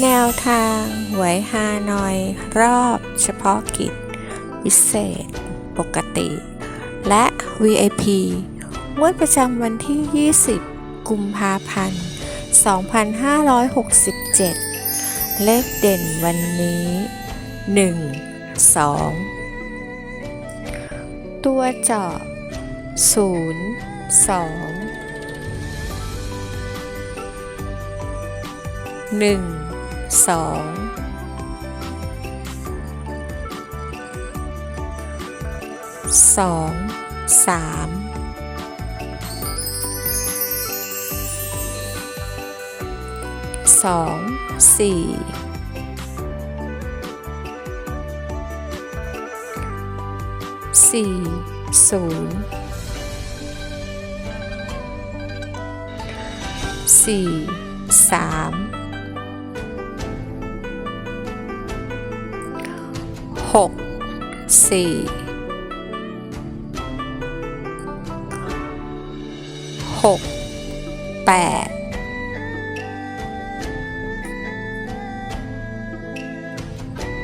แนวทางหวยฮานอยรอบเฉพาะกิจ วิเศษ ปกติ และ VIP งวดประจำวันที่ 20 กุมภาพันธ์ 2567 เลขเด่นวันนี้ 1 2 ตัวเจาะ0 2หนึ่ง สองสองสามสองสี่สี่ศูนย์สี่สาม หกสี่หกแปด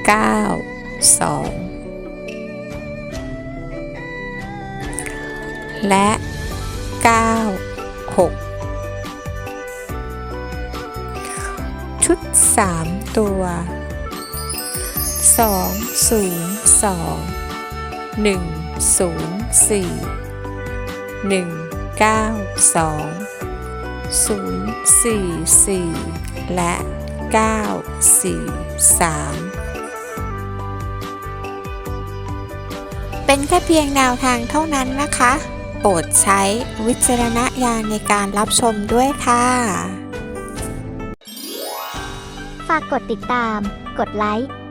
เก้าสองและเก้าหกชุดสามตัว สองศูนย์สองหนึ่งศูนย์สี่หนึ่งเก้าสองศูนย์สี่สี่และเก้าสี่สามเป็นแค่เพียงแนวทางเท่านั้นนะคะ โปรดใช้วิจารณญาณในการรับชมด้วยค่ะ ฝากกดติดตาม กดไลค์